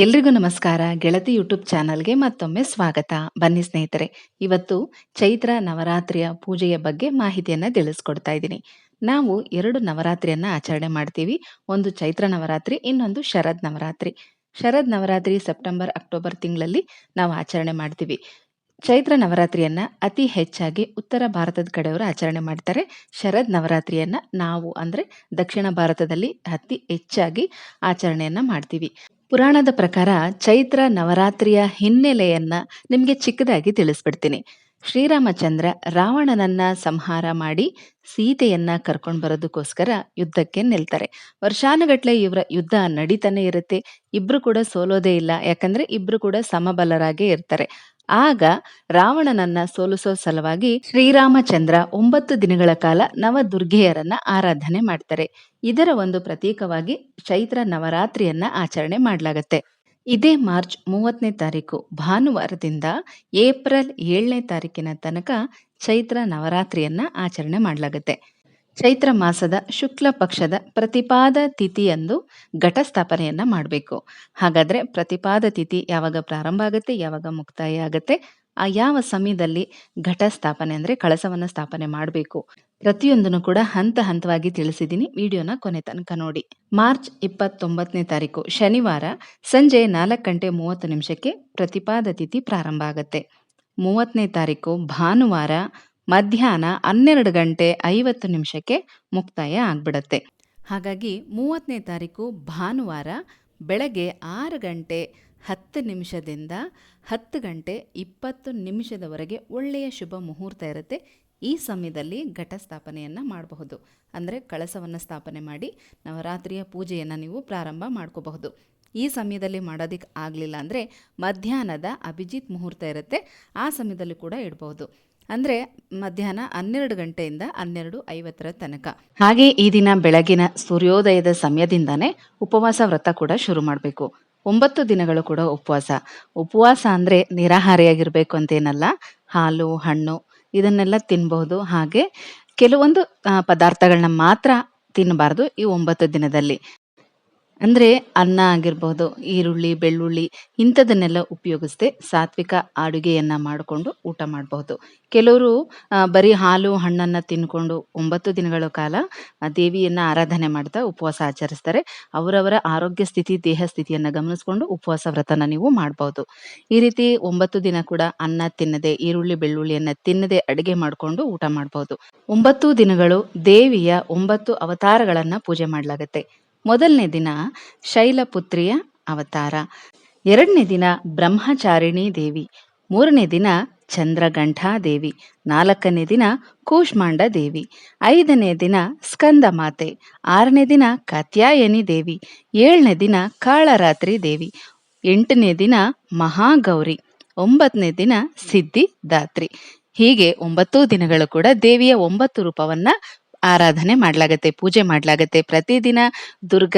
ಎಲ್ರಿಗೂ ನಮಸ್ಕಾರ. ಗೆಳತಿ ಯೂಟ್ಯೂಬ್ ಚಾನಲ್ಗೆ ಮತ್ತೊಮ್ಮೆ ಸ್ವಾಗತ. ಬನ್ನಿ ಸ್ನೇಹಿತರೆ, ಇವತ್ತು ಚೈತ್ರ ನವರಾತ್ರಿಯ ಪೂಜೆಯ ಬಗ್ಗೆ ಮಾಹಿತಿಯನ್ನ ತಿಳಿಸ್ಕೊಡ್ತಾ ಇದ್ದೀನಿ. ನಾವು ಎರಡು ನವರಾತ್ರಿಯನ್ನ ಆಚರಣೆ ಮಾಡ್ತೀವಿ. ಒಂದು ಚೈತ್ರ ನವರಾತ್ರಿ, ಇನ್ನೊಂದು ಶರದ್ ನವರಾತ್ರಿ. ಶರದ್ ನವರಾತ್ರಿ ಸೆಪ್ಟೆಂಬರ್, ಅಕ್ಟೋಬರ್ ತಿಂಗಳಲ್ಲಿ ನಾವು ಆಚರಣೆ ಮಾಡ್ತೀವಿ. ಚೈತ್ರ ನವರಾತ್ರಿಯನ್ನ ಅತಿ ಹೆಚ್ಚಾಗಿ ಉತ್ತರ ಭಾರತದ ಕಡೆಯವರು ಆಚರಣೆ ಮಾಡ್ತಾರೆ. ಶರದ್ ನವರಾತ್ರಿಯನ್ನ ನಾವು ಅಂದ್ರೆ ದಕ್ಷಿಣ ಭಾರತದಲ್ಲಿ ಅತಿ ಹೆಚ್ಚಾಗಿ ಆಚರಣೆಯನ್ನ ಮಾಡ್ತೀವಿ. ಪುರಾಣದ ಪ್ರಕಾರ ಚೈತ್ರ ನವರಾತ್ರಿಯ ಹಿನ್ನೆಲೆಯನ್ನ ನಿಮಗೆ ಚಿಕ್ಕದಾಗಿ ತಿಳಿಸ್ಬಿಡ್ತೀನಿ. ಶ್ರೀರಾಮಚಂದ್ರ ರಾವಣನನ್ನ ಸಂಹಾರ ಮಾಡಿ ಸೀತೆಯನ್ನ ಕರ್ಕೊಂಡು ಬರೋದಕ್ಕೋಸ್ಕರ ಯುದ್ಧಕ್ಕೆ ನಿಲ್ತಾರೆ. ವರ್ಷಾನುಗಟ್ಲೆ ಇವರ ಯುದ್ಧ ನಡೀತಾನೆ ಇರುತ್ತೆ. ಇಬ್ರು ಕೂಡ ಸೋಲೋದೇ ಇಲ್ಲ. ಯಾಕಂದ್ರೆ ಇಬ್ರು ಕೂಡ ಸಮಬಲರಾಗೇ ಇರ್ತಾರೆ. ಆಗ ರಾವಣನನ್ನ ಸೋಲಿಸೋ ಸಲುವಾಗಿ ಶ್ರೀರಾಮಚಂದ್ರ ಒಂಬತ್ತು ದಿನಗಳ ಕಾಲ ನವದುರ್ಗೆಯರನ್ನ ಆರಾಧನೆ ಮಾಡ್ತಾರೆ. ಇದರ ಒಂದು ಪ್ರತೀಕವಾಗಿ ಚೈತ್ರ ನವರಾತ್ರಿಯನ್ನ ಆಚರಣೆ ಮಾಡಲಾಗತ್ತೆ. ಇದೇ ಮಾರ್ಚ್ ಮೂವತ್ತನೇ ತಾರೀಕು, ಭಾನುವಾರದಿಂದ ಏಪ್ರಿಲ್ ಏಳನೇ ತಾರೀಕಿನ ತನಕ ಚೈತ್ರ ನವರಾತ್ರಿಯನ್ನ ಆಚರಣೆ ಮಾಡಲಾಗತ್ತೆ. ಚೈತ್ರ ಮಾಸದ ಶುಕ್ಲ ಪಕ್ಷದ ಪ್ರತಿಪಾದ ತಿಥಿಯಂದು ಘಟ ಸ್ಥಾಪನೆಯನ್ನ ಮಾಡಬೇಕು. ಹಾಗಾದ್ರೆ ಪ್ರತಿಪಾದ ತಿಥಿ ಯಾವಾಗ ಪ್ರಾರಂಭ ಆಗುತ್ತೆ, ಯಾವಾಗ ಮುಕ್ತಾಯ ಆಗುತ್ತೆ, ಆ ಯಾವ ಸಮಯದಲ್ಲಿ ಘಟ ಸ್ಥಾಪನೆ ಅಂದ್ರೆ ಕಳಸವನ್ನ ಸ್ಥಾಪನೆ ಮಾಡಬೇಕು. ಪ್ರತಿಯೊಂದನ್ನು ಕೂಡ ಹಂತ ಹಂತವಾಗಿ ತಿಳಿಸಿದ್ದೀನಿ ವಿಡಿಯೋನ ಕೊನೆ ತನಕ ನೋಡಿ. ಮಾರ್ಚ್ ಇಪ್ಪತ್ತೊಂಬತ್ತನೇ ತಾರೀಕು, ಶನಿವಾರ ಸಂಜೆ ನಾಲ್ಕು ಗಂಟೆ ಮೂವತ್ತು ನಿಮಿಷಕ್ಕೆ ಪ್ರತಿಪಾದ ತಿಥಿ ಪ್ರಾರಂಭ ಆಗುತ್ತೆ. ಮೂವತ್ತನೇ ತಾರೀಕು ಭಾನುವಾರ ಮಧ್ಯಾಹ್ನ ಹನ್ನೆರಡು ಗಂಟೆ ಐವತ್ತು ನಿಮಿಷಕ್ಕೆ ಮುಕ್ತಾಯ ಆಗ್ಬಿಡತ್ತೆ. ಹಾಗಾಗಿ ಮೂವತ್ತನೇ ತಾರೀಕು ಭಾನುವಾರ ಬೆಳಗ್ಗೆ ಆರು ಗಂಟೆ ಹತ್ತು ನಿಮಿಷದಿಂದ ಹತ್ತು ಗಂಟೆ ಇಪ್ಪತ್ತು ನಿಮಿಷದವರೆಗೆ ಒಳ್ಳೆಯ ಶುಭ ಮುಹೂರ್ತ ಇರುತ್ತೆ. ಈ ಸಮಯದಲ್ಲಿ ಘಟಸ್ಥಾಪನೆಯನ್ನು ಮಾಡಬಹುದು. ಅಂದರೆ ಕಳಸವನ್ನು ಸ್ಥಾಪನೆ ಮಾಡಿ ನವರಾತ್ರಿಯ ಪೂಜೆಯನ್ನು ನೀವು ಪ್ರಾರಂಭ ಮಾಡ್ಕೋಬಹುದು. ಈ ಸಮಯದಲ್ಲಿ ಮಾಡೋದಕ್ಕೆ ಆಗಲಿಲ್ಲ ಅಂದರೆ ಮಧ್ಯಾಹ್ನದ ಅಭಿಜಿತ್ ಮುಹೂರ್ತ ಇರುತ್ತೆ. ಆ ಸಮಯದಲ್ಲಿ ಕೂಡ ಇಡಬಹುದು. ಅಂದ್ರೆ ಮಧ್ಯಾಹ್ನ ಹನ್ನೆರಡು ಗಂಟೆಯಿಂದ ಹನ್ನೆರಡು ಐವತ್ತರ ತನಕ. ಹಾಗೆ ಈ ದಿನ ಬೆಳಗಿನ ಸೂರ್ಯೋದಯದ ಸಮಯದಿಂದಾನೇ ಉಪವಾಸ ವ್ರತ ಕೂಡ ಶುರು ಮಾಡಬೇಕು. ಒಂಬತ್ತು ದಿನಗಳು ಕೂಡ ಉಪವಾಸ. ಉಪವಾಸ ಅಂದ್ರೆ ನಿರಾಹಾರಿಯಾಗಿರ್ಬೇಕು ಅಂತೇನಲ್ಲ, ಹಾಲು, ಹಣ್ಣು ಇದನ್ನೆಲ್ಲ ತಿನ್ಬಹುದು. ಹಾಗೆ ಕೆಲವೊಂದು ಪದಾರ್ಥಗಳನ್ನ ಮಾತ್ರ ತಿನ್ನಬಾರ್ದು ಈ ಒಂಬತ್ತು ದಿನದಲ್ಲಿ. ಅಂದ್ರೆ ಅನ್ನ ಆಗಿರ್ಬೋದು, ಈರುಳ್ಳಿ, ಬೆಳ್ಳುಳ್ಳಿ ಇಂಥದನ್ನೆಲ್ಲ ಉಪಯೋಗಿಸದೆ ಸಾತ್ವಿಕ ಅಡುಗೆಯನ್ನು ಮಾಡಿಕೊಂಡು ಊಟ ಮಾಡಬಹುದು. ಕೆಲವರು ಬರೀ ಹಾಲು, ಹಣ್ಣನ್ನ ತಿನ್ಕೊಂಡು ಒಂಬತ್ತು ದಿನಗಳ ಕಾಲ ದೇವಿಯನ್ನ ಆರಾಧನೆ ಮಾಡ್ತಾ ಉಪವಾಸ ಆಚರಿಸ್ತಾರೆ. ಅವರವರ ಆರೋಗ್ಯ ಸ್ಥಿತಿ, ದೇಹ ಸ್ಥಿತಿಯನ್ನು ಗಮನಿಸ್ಕೊಂಡು ಉಪವಾಸ ವ್ರತನ ನೀವು ಮಾಡಬಹುದು. ಈ ರೀತಿ ಒಂಬತ್ತು ದಿನ ಕೂಡ ಅನ್ನ ತಿನ್ನದೆ, ಈರುಳ್ಳಿ, ಬೆಳ್ಳುಳ್ಳಿಯನ್ನ ತಿನ್ನದೆ ಅಡುಗೆ ಮಾಡಿಕೊಂಡು ಊಟ ಮಾಡಬಹುದು. ಒಂಬತ್ತು ದಿನಗಳು ದೇವಿಯ ಒಂಬತ್ತು ಅವತಾರಗಳನ್ನ ಪೂಜೆ ಮಾಡಲಾಗತ್ತೆ. ಮೊದಲನೇ ದಿನ ಶೈಲಪುತ್ರಿಯ ಅವತಾರ. ಎರಡನೇ ದಿನ ಬ್ರಹ್ಮಚಾರಿಣಿ ದೇವಿ. ಮೂರನೇ ದಿನ ಚಂದ್ರಗಂಠಾ ದೇವಿ. ನಾಲ್ಕನೇ ದಿನ ಕೂಷ್ಮಾಂಡ ದೇವಿ. ಐದನೇ ದಿನ ಸ್ಕಂದ ಮಾತೆ ಆರನೇ ದಿನ ಕಾತ್ಯಾಯನಿ ದೇವಿ. ಏಳನೇ ದಿನ ಕಾಳರಾತ್ರಿ ದೇವಿ. ಎಂಟನೇ ದಿನ ಮಹಾಗೌರಿ. ಒಂಬತ್ತನೇ ದಿನ ಸಿದ್ಧಿದಾತ್ರಿ. ಹೀಗೆ ಒಂಬತ್ತು ದಿನಗಳು ಕೂಡ ದೇವಿಯ ಒಂಬತ್ತು ರೂಪವನ್ನ ಆರಾಧನೆ ಮಾಡ್ಲಾಗತ್ತೆ, ಪೂಜೆ ಮಾಡ್ಲಾಗತ್ತೆ. ಪ್ರತಿದಿನ ದುರ್ಗ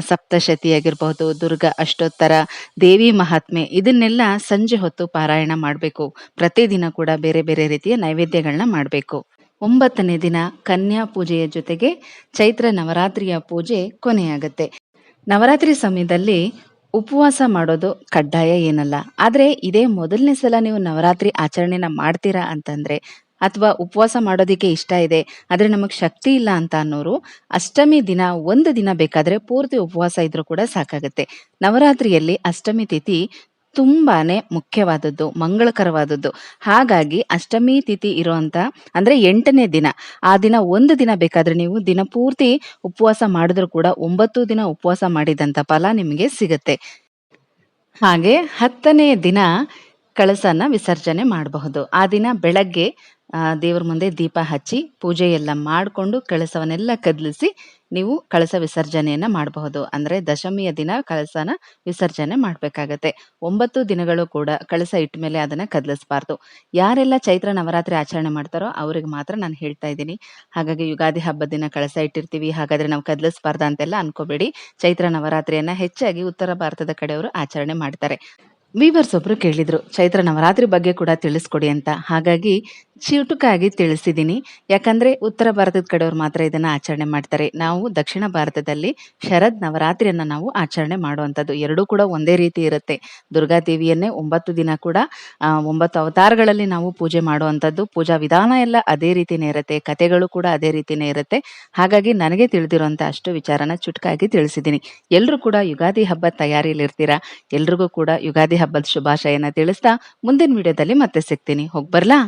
ಸಪ್ತಶತಿ ಆಗಿರ್ಬಹುದು, ದುರ್ಗ ಅಷ್ಟೋತ್ತರ, ದೇವಿ ಮಹಾತ್ಮೆ ಇದನ್ನೆಲ್ಲ ಸಂಜೆ ಹೊತ್ತು ಪಾರಾಯಣ ಮಾಡಬೇಕು. ಪ್ರತಿದಿನ ಕೂಡ ಬೇರೆ ಬೇರೆ ರೀತಿಯ ನೈವೇದ್ಯಗಳನ್ನ ಮಾಡಬೇಕು. ಒಂಬತ್ತನೇ ದಿನ ಕನ್ಯಾ ಪೂಜೆಯ ಜೊತೆಗೆ ಚೈತ್ರ ನವರಾತ್ರಿಯ ಪೂಜೆ ಕೊನೆಯಾಗತ್ತೆ. ನವರಾತ್ರಿ ಸಮಯದಲ್ಲಿ ಉಪವಾಸ ಮಾಡೋದು ಕಡ್ಡಾಯ ಏನಲ್ಲ. ಆದ್ರೆ ಇದೇ ಮೊದಲನೇ ಸಲ ನೀವು ನವರಾತ್ರಿ ಆಚರಣೆನ ಮಾಡ್ತೀರಾ ಅಂತಂದ್ರೆ ಅಥವಾ ಉಪವಾಸ ಮಾಡೋದಕ್ಕೆ ಇಷ್ಟ ಇದೆ, ಆದರೆ ನಮಗೆ ಶಕ್ತಿ ಇಲ್ಲ ಅಂತ ಅನ್ನೋರು ಅಷ್ಟಮಿ ದಿನ ಒಂದು ದಿನ ಬೇಕಾದ್ರೆ ಪೂರ್ತಿ ಉಪವಾಸ ಇದ್ರೂ ಕೂಡ ಸಾಕಾಗುತ್ತೆ. ನವರಾತ್ರಿಯಲ್ಲಿ ಅಷ್ಟಮಿ ತಿಥಿ ತುಂಬಾನೇ ಮುಖ್ಯವಾದದ್ದು, ಮಂಗಳಕರವಾದದ್ದು. ಹಾಗಾಗಿ ಅಷ್ಟಮಿ ತಿಥಿ ಇರುವಂತ ಅಂದ್ರೆ ಎಂಟನೇ ದಿನ. ಆ ದಿನ ಒಂದು ದಿನ ಬೇಕಾದ್ರೆ ನೀವು ದಿನ ಪೂರ್ತಿ ಉಪವಾಸ ಮಾಡಿದ್ರು ಕೂಡ ಒಂಬತ್ತು ದಿನ ಉಪವಾಸ ಮಾಡಿದಂತ ಫಲ ನಿಮಗೆ ಸಿಗುತ್ತೆ. ಹಾಗೆ ಹತ್ತನೇ ದಿನ ಕಳಸನ ವಿಸರ್ಜನೆ ಮಾಡಬಹುದು. ಆ ದಿನ ಬೆಳಗ್ಗೆ ದೇವರ ಮುಂದೆ ದೀಪ ಹಚ್ಚಿ ಪೂಜೆ ಎಲ್ಲ ಮಾಡಿಕೊಂಡು ಕಳಸವನ್ನೆಲ್ಲ ಕದಲಿಸಿ ನೀವು ಕಳಸ ವಿಸರ್ಜನೆಯನ್ನ ಮಾಡಬಹುದು. ಅಂದ್ರೆ ದಶಮಿಯ ದಿನ ಕಳಸನ ವಿಸರ್ಜನೆ ಮಾಡಬೇಕಾಗತ್ತೆ. ಒಂಬತ್ತು ದಿನಗಳು ಕೂಡ ಕಳಸ ಇಟ್ಟ ಮೇಲೆ ಅದನ್ನ ಕದಲಿಸಬಾರ್ದು. ಯಾರೆಲ್ಲ ಚೈತ್ರ ನವರಾತ್ರಿ ಆಚರಣೆ ಮಾಡ್ತಾರೋ ಅವ್ರಿಗೆ ಮಾತ್ರ ನಾನು ಹೇಳ್ತಾ ಇದ್ದೀನಿ. ಹಾಗಾಗಿ ಯುಗಾದಿ ಹಬ್ಬದ ದಿನ ಕಳಸ ಇಟ್ಟಿರ್ತೀವಿ, ಹಾಗಾದ್ರೆ ನಾವು ಕದಲಿಸಬಾರ್ದ ಅಂತೆಲ್ಲ ಅನ್ಕೋಬೇಡಿ. ಚೈತ್ರ ನವರಾತ್ರಿಯನ್ನ ಹೆಚ್ಚಾಗಿ ಉತ್ತರ ಭಾರತದ ಕಡೆಯವರು ಆಚರಣೆ ಮಾಡ್ತಾರೆ. ವೀವರ್ಸ್ ಒಬ್ರು ಕೇಳಿದ್ರು ಚೈತ್ರ ನವರಾತ್ರಿ ಬಗ್ಗೆ ಕೂಡ ತಿಳಿಸ್ಕೊಡಿ ಅಂತ. ಹಾಗಾಗಿ ಚುಟುಕಾಗಿ ತಿಳಿಸಿದ್ದೀನಿ ಯಾಕಂದ್ರೆ ಉತ್ತರ ಭಾರತದ ಕಡೆಯವ್ರು ಮಾತ್ರ ಇದನ್ನ ಆಚರಣೆ ಮಾಡ್ತಾರೆ. ನಾವು ದಕ್ಷಿಣ ಭಾರತದಲ್ಲಿ ಶರದ್ ನವರಾತ್ರಿಯನ್ನ ನಾವು ಆಚರಣೆ ಮಾಡುವಂಥದ್ದು. ಎರಡೂ ಕೂಡ ಒಂದೇ ರೀತಿ ಇರುತ್ತೆ. ದುರ್ಗಾ ದೇವಿಯನ್ನೇ ಒಂಬತ್ತು ದಿನ ಕೂಡ ಒಂಬತ್ತು ಅವತಾರಗಳಲ್ಲಿ ನಾವು ಪೂಜೆ ಮಾಡುವಂಥದ್ದು. ಪೂಜಾ ವಿಧಾನ ಎಲ್ಲ ಅದೇ ರೀತಿನೇ ಇರುತ್ತೆ. ಕಥೆಗಳು ಕೂಡ ಅದೇ ರೀತಿನೇ ಇರುತ್ತೆ. ಹಾಗಾಗಿ ನನಗೆ ತಿಳಿದಿರುವಂಥ ಅಷ್ಟು ವಿಚಾರನ ಚುಟುಕಾಗಿ ತಿಳಿಸಿದ್ದೀನಿ ಎಲ್ಲರೂ ಕೂಡ ಯುಗಾದಿ ಹಬ್ಬದ ತಯಾರಿಯಲ್ಲಿ ಇರ್ತೀರಾ ಎಲ್ರಿಗೂ ಕೂಡ ಯುಗಾದಿ ಹಬ್ಬದ ಶುಭಾಶಯನ ತಿಳಿಸ್ತಾ ಮುಂದಿನ ವಿಡಿಯೋದಲ್ಲಿ ಮತ್ತೆ ಸಿಗ್ತೀನಿ. ಹೋಗಿ ಬರ್ಲಾ?